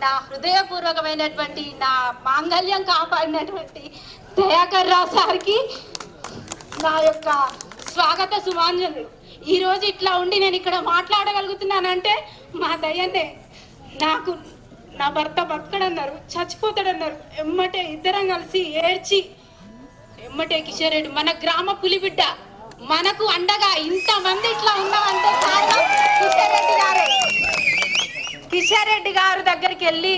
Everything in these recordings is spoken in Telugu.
నా హృదయపూర్వకమైనటువంటి నా మాంగళ్యం కాపాడినటువంటి దయాకర్ రావు సార్కి నా యొక్క స్వాగత సుమాంజలు ఈరోజు ఇట్లా ఉండి నేను ఇక్కడ మాట్లాడగలుగుతున్నానంటే మా దయ్యనే. నాకు నా భర్త బతకడన్నారు చచ్చిపోతాడన్నారు. ఎమ్మటే ఇద్దరం కలిసి ఏడ్చి ఎమ్మటే కిషోర్ రెడ్డి మన గ్రామ పులిబిడ్డ మనకు అండగా ఇంతమంది ఇట్లా ఉన్నామంటే కారణం కిషోర్ రెడ్డి గారే కిషారెడ్డి రెడ్డి గారు దగ్గరికి వెళ్ళి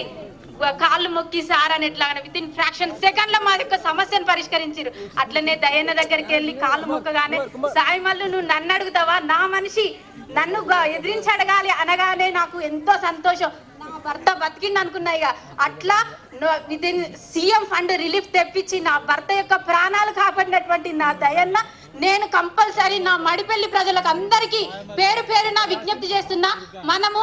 కాళ్ళు మొక్కి సార్ అని ఎట్లా విత్ ఇన్ ఫ్రాక్షన్ సెకండ్లో మా యొక్క సమస్యను పరిష్కరించారు అట్లనే దయన్న దగ్గరికి వెళ్ళి కాళ్ళు మొక్కగానే సాయి మల్లు నువ్వు నన్ను అడుగుతావా? నా మనిషి నన్ను ఎదిరించడగాలి ఎదిరించి అడగాలి అనగానే నాకు ఎంతో సంతోషం. నా భర్త బతికింది అనుకున్నా ఇక అట్లా with in CM fund relief తెప్పించి నా భర్త యొక్క ప్రాణాలు కాపాడినటువంటి నా దయన్న నేను కంపల్సరీ నా మడిపల్లి ప్రజలకు అందరికీ పేరు పేరు నా విజ్ఞప్తి చేస్తున్నా. మనము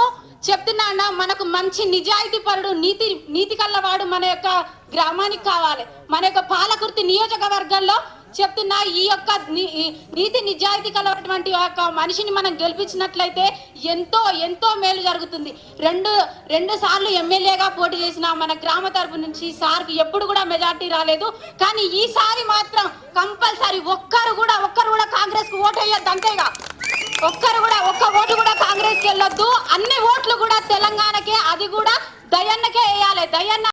చెప్తున్నా మనకు మంచి నిజాయితీ పరుడు నీతి నీతి కల్లవాడు మన యొక్క గ్రామానికి కావాలి. మన యొక్క పాలకుర్తి నియోజకవర్గంలో చెప్తున్నా ఈ యొక్క నీతి నిజాయితీ కలవటువంటి యొక్క మనిషిని మనం గెలిపించినట్లయితే ఎంతో ఎంతో మేలు జరుగుతుంది. రెండు రెండు సార్లు ఎమ్మెల్యేగా పోటీ చేసిన మన గ్రామ తరపు నుంచి సార్కి ఎప్పుడు కూడా మెజార్టీ రాలేదు. కానీ ఈసారి మాత్రం కంపల్సరీ ఒక్కరు కూడా ఒక్కరు కూడా కాంగ్రెస్కు ఓటు వేయద్దు అంతేగా. ఒక్కరు కూడా ఒక్క ఓటు కూడా కాంగ్రెస్కి వెళ్ళొద్దు. అన్ని ఓట్లు కూడా తెలంగాణకే అది కూడా దయన్నకే వేయాలి. దయన్న